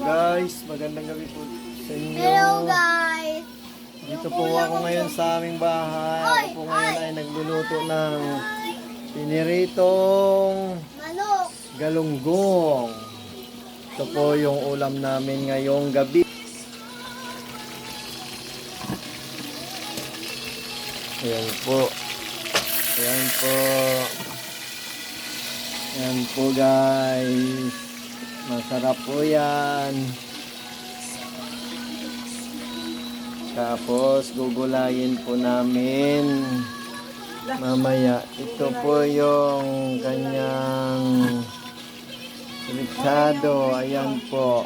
guys, magandang gabi po sa inyo. Hello guys! Dito po ako ngayon sa aming bahay. Ako po ngayon ay nagluluto ng piniritong galunggong. Ito po yung ulam namin ngayong gabi. Ayan po. Ayan po. Ayan po guys. Masarap po yan. Tapos gugulayin po namin mamaya. Ito po yung kanyang Ricardo. Ayan po.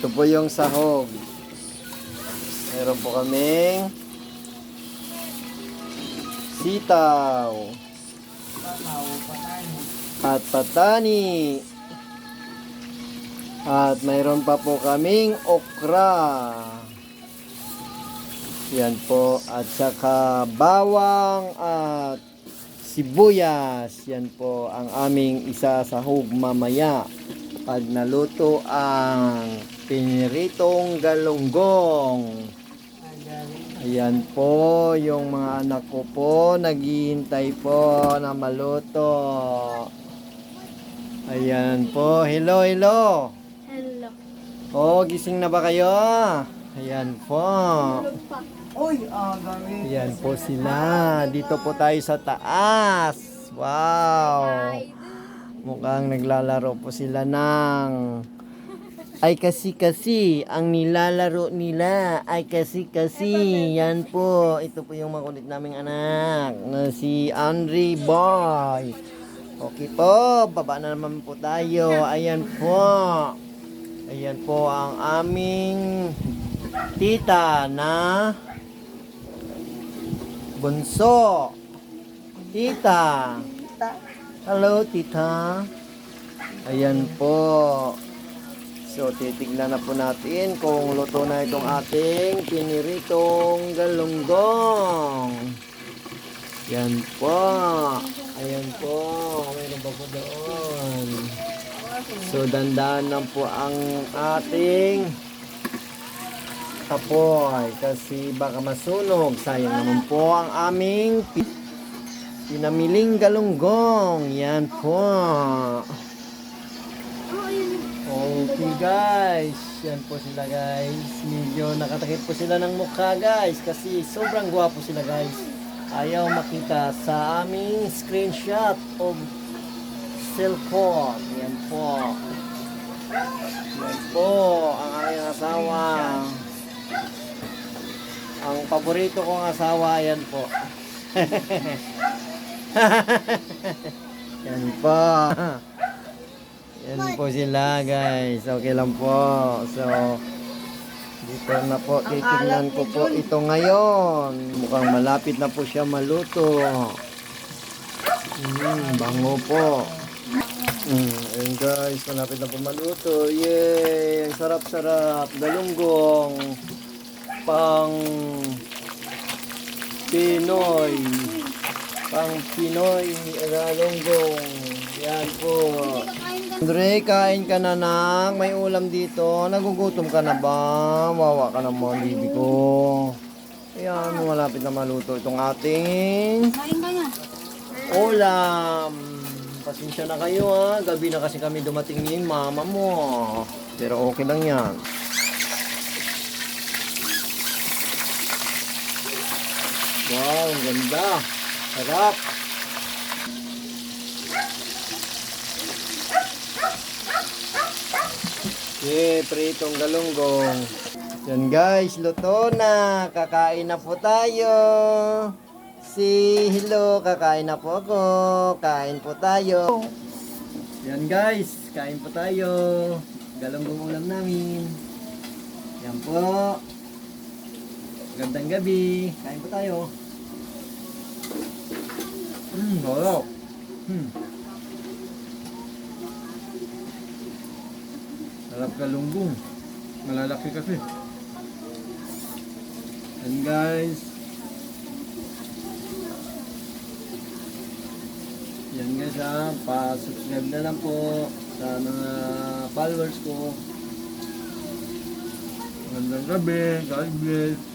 Ito po yung sahog. Meron po kaming sitaw at patani. At mayroon pa po kaming okra. Yan po. At saka bawang at sibuyas. Yan po ang aming isa sa hug mamaya. Pag naluto ang piniritong galunggong. Ayan po, yung mga anak ko po, naghihintay po na maluto. Ayan po, hello, hello. Hello! Oh, gising na ba kayo? Ayan po. Uy, ah. Ayan po sila. Dito po tayo sa taas. Wow. Mukhang naglalaro po sila ng ay kasi kasi ang nilalaro nila ay kasi kasi yan po ito po yung makulit naming anak na si Andre Boy okay po baba na naman po tayo. Ayan po. Ayan po ang aming tita na bunso. Tita. Hello tita. Ayan po. So, titignan na po natin kung luto na itong ating piniritong galunggong. Yan po. Ayan po. Pa po doon. So, dandahan lang po ang ating tapoy. Kasi baka masunog. Sayang naman po ang aming pi- pinamiling galunggong. Yan po. Okay guys, yan po sila guys. Medyo nakatakip po sila ng mukha guys kasi sobrang gwapo sila guys. Ayaw makita sa aming screenshot of cellphone. Yan po. Yan po ang aking asawa. Ang paborito kong asawa, yan po. yan po. Yan po sila guys. Okay lang po. So, dito na po. Titignan ko po ito ngayon. Mukhang malapit na po siya maluto. Mm, bango po. Mm, ayun guys, malapit na po maluto. Yay! Ang sarap-sarap. Galunggong. Pang Pinoy. Pang Pinoy galunggong. Yan po. Andre, kain ka na nang. May ulam dito. Nagugutom ka na ba? Wawa ka naman, bibi ko. Ayan, malapit na maluto itong ating Kain ka na! ulam. Pasensya na kayo ha. Gabi na kasi kami dumating ni mama mo. Pero okay lang yan. Wow, ang ganda. Sarap. Okay, pritong galunggong. Yan guys, luto na. Kakain na po tayo. Si hello, kakain na po ako. Kain po tayo. Yan guys, kain po tayo. Galunggong ulam namin. Yan po. Gandang gabi. Kain po tayo. Hmm, sarap. Hmm. Sarap galunggong. Malalaki kasi. And guys. Yan guys ha, pa-subscribe na lang po sa mga followers ko. Magandang gabi, God bless.